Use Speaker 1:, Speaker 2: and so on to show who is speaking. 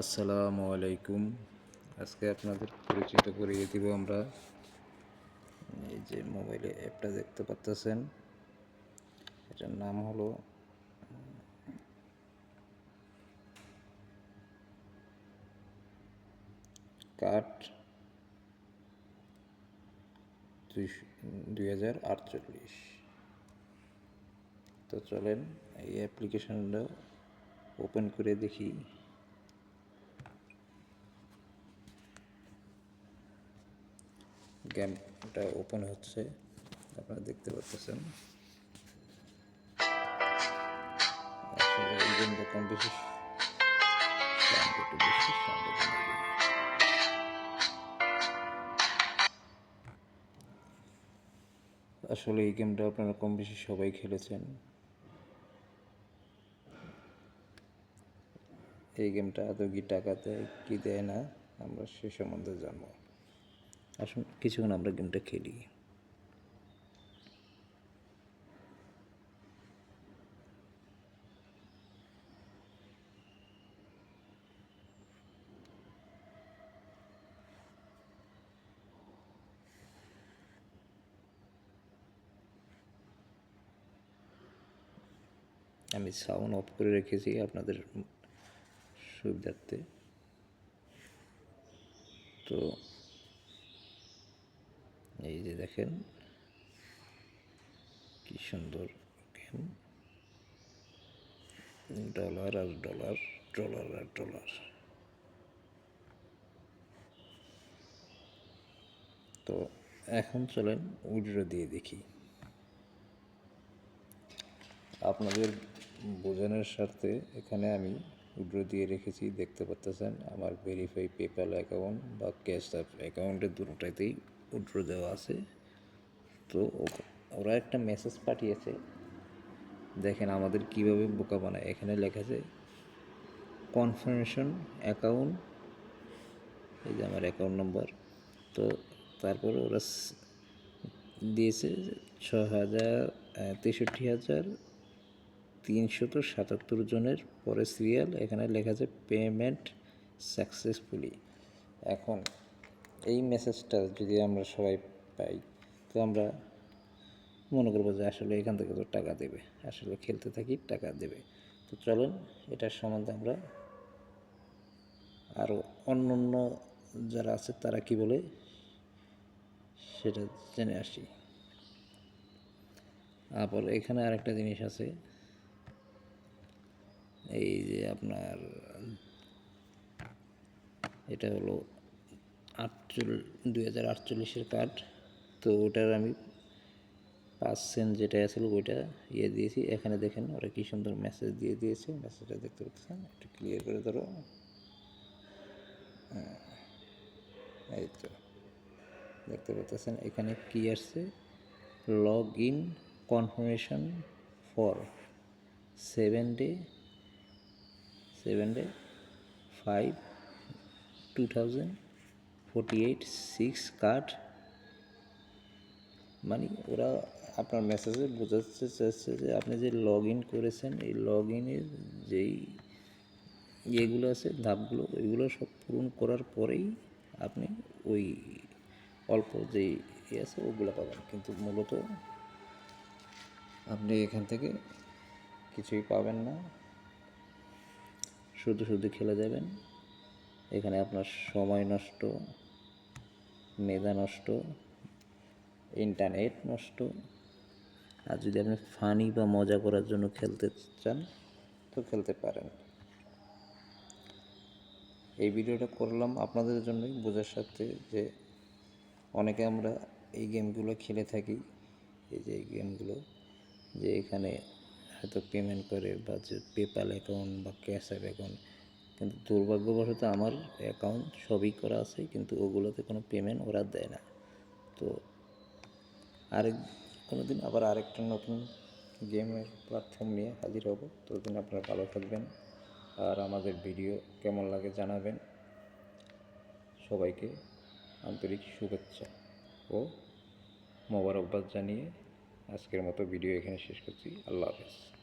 Speaker 1: আসসালামু আলাইকুম। আজকে আপনাদের পরিচিত করিয়ে দিব আমরা। এই যে মোবাইলে অ্যাপটা দেখতে পাচ্তেছেন। এটার নাম হলো কাট দুই হাজার আটচল্লিশ। তো চলেন এই অ্যাপ্লিকেশনটা ওপেন করে দেখি। গেমটা ওপেন হচ্ছে, আপনারা দেখতে পাচ্ছেন। আসলে এই গেমটা কম বেশি। আসলে এই গেমটা আপনারা কম বেশি সবাই খেলেছেন। এই গেমটা আদৌ কি টাকা দেয়, কি দেয় না, আমরা সে সম্বন্ধে জানব। আসুন কিছুক্ষণ আমরা গেমটা খেলি। আমি সাউন্ড অফ করে রেখেছি আপনাদের সুবিধার্থে। তো এই যে দেখেন, কি সুন্দর গেম ডলার আর ডলার ডলার আর ডলার তো এখন চলেন উইড্রো দিয়ে দেখি। আপনাদের বোঝানোর স্বার্থে এখানে আমি উইড্রো দিয়ে রেখেছি, দেখতে পাচ্ছেন আমার ভেরিফাই পেপ্যাল অ্যাকাউন্ট বা ক্যাশ অ্যাপ অ্যাকাউন্টের দুটোটাতেই উইড্রো দেওয়া আছে। তো ওরা একটা মেসেজ পাঠিয়েছে। দেখেন আমাদের কীভাবে বোকা বানায়। এখানে লেখা আছে কনফার্মেশন অ্যাকাউন্ট এই যে আমার অ্যাকাউন্ট নম্বর তো তারপরে ওরা দিয়েছে ছ হাজার তেষট্টি হাজার তিনশত সাতাত্তর জনের পরে সিরিয়াল এখানে লেখা আছে পেমেন্ট সাকসেসফুলি এখন এই মেসেজটা যদি আমরা সবাই পাই, তো আমরা মনে করব যে আসলে এখান থেকে তো টাকা দেবে। আসলে খেলতে থাকি, টাকা দেবে। তো চলুন, এটার সম্বন্ধে আমরা আরও অন্য অন্য যারা আছে তারা কি বলে সেটা জেনে আসি। তারপর এখানে আরেকটা জিনিস আছে। এই যে আপনার, এটা হলো আটচল দুই হাজার আটচল্লিশের কার্ড তো ওটার আমি পাঁচ সেন্ট যেটা আছিল ওইটা ইয়ে দিয়েছি। এখানে দেখেন ওরা কী সুন্দর মেসেজ দিয়ে দিয়েছে। মেসেজটা দেখতে পাচ্ছেন? একটু ক্লিয়ার করে ধরো। হ্যাঁ, এই তো। দেখতে পাচ্ছেন? এখানে কি আসছে? Log in confirmation for seven day seven day five two thousand forty eight six card মানে ওরা আপনার মেসেজে বোঝাতে চাচ্ছে যে আপনি যে লগ ইন করেছেন, এই লগ ইনের যেই ইয়েগুলো আছে, ধাপগুলো, ওইগুলো সব পূরণ করার পরেই আপনি ওই অল্প যেই ইয়ে আছে, ওগুলো পাবেন। কিন্তু মূলত আপনি এখান থেকে কিছুই পাবেন না। শুধু শুধু খেলে যাবেন। এখানে আপনার সময় নষ্ট। মেধা নষ্ট ইন্টারনেট নষ্ট। আর যদি আপনি ফানি বা মজা করার জন্য খেলতে চান, তো খেলতে পারেন। এই ভিডিওটা করলাম আপনাদের জন্যই, বোঝার সাথে যে অনেকে আমরা এই গেমগুলো খেলে থাকি। এই যে এই গেমগুলো যে এখানে হয়তো পেমেন্ট করে বা যে পেপ্যাল অ্যাকাউন্ট বা ক্যাশ অ্যাপ অ্যাকাউন্ট কিন্তু দুর্ভাগ্যবশত আমার অ্যাকাউন্ট সবই করা আছে, কিন্তু ওগুলোতে কোনো পেমেন্ট ওরা দেয় না। তো আরেক কোনো দিন আবার আরেকটা নতুন গেমের প্ল্যাটফর্ম নিয়ে হাজির হব। ততদিন আপনারা ভালো থাকবেন আর আমাদের ভিডিও কেমন লাগে জানাবেন। সবাইকে আন্তরিক শুভেচ্ছা ও মোবারকবাদ জানিয়ে আজকের মতো ভিডিও এখানে শেষ করছি। আল্লাহ হাফেজ।